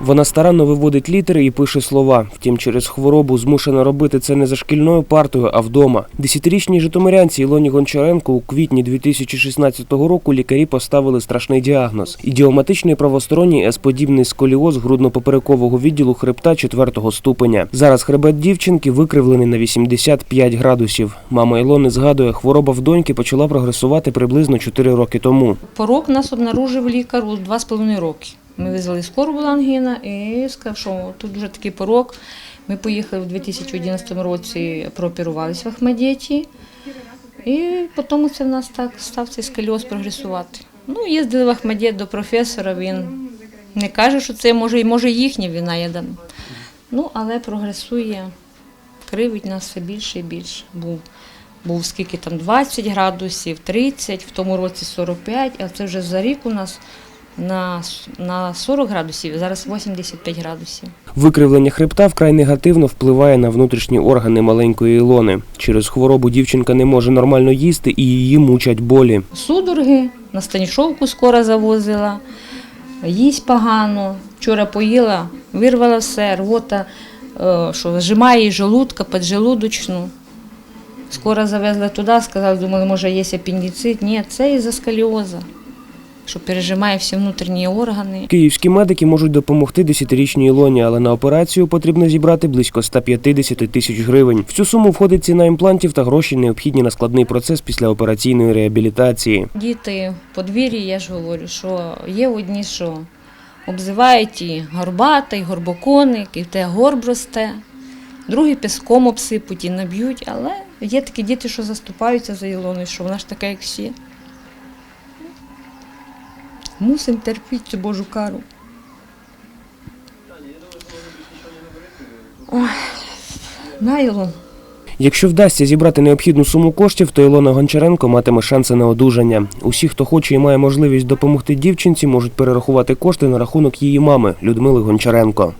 Вона старанно виводить літери і пише слова. Втім, через хворобу змушена робити це не за шкільною партою, а вдома. Десятирічній житомирянці Ілоні Гончаренко у квітні 2016 року лікарі поставили страшний діагноз: ідіоматичний правосторонній есподібний сколіоз грудно-поперекового відділу хребта 4 ступеня. Зараз хребет дівчинки викривлений на 85 градусів. Мама Ілони згадує, хвороба в доньки почала прогресувати приблизно 4 роки тому. Порок нас обнаружив лікар у два з половиною роки. Ми визвали скору була ангіна і сказав, що тут вже такий порок. Ми поїхали в 2011 році, прооперувалися в Ахмедєті. І потім це в нас так став цей сколіоз прогресувати. Ну, їздили в Ахмедєт до професора, він не каже, що це може, може їхня вина. Я дам. Ну, але прогресує, кривить нас все більше і більше. Був, був скільки там 20 градусів, 30, в тому році 45, а це вже за рік у нас на, на 40 градусів, зараз 85 градусів. Викривлення хребта вкрай негативно впливає на внутрішні органи маленької Ілони. Через хворобу дівчинка не може нормально їсти і її мучать болі. Судороги, на станішовку скоро завозила, їсть погано. Вчора поїла, вирвала все, рвота, е, що зжимає їй желудка, піджелудочну. Скоро завезли туди, сказали, думали, може є апендицит. Ні, це із-за сколіоза, що пережимає всі внутрішні органи. Київські медики можуть допомогти десятирічній Ілоні, але на операцію потрібно зібрати близько 150 тисяч гривень. В цю суму входить ціна імплантів та гроші, необхідні на складний процес післяопераційної реабілітації. Діти в подвір'ї, я ж говорю, що є одні, що обзивають і горбата, і горбоконик, і те горб росте. Другі піском обсипуть і наб'ють, але є такі діти, що заступаються за Ілоною, що вона ж така, як всі. Мусимо терпіти цю Божу кару. Ой, на Ілон. Якщо вдасться зібрати необхідну суму коштів, то Ілона Гончаренко матиме шанси на одужання. Усі, хто хоче і має можливість допомогти дівчинці, можуть перерахувати кошти на рахунок її мами Людмили Гончаренко.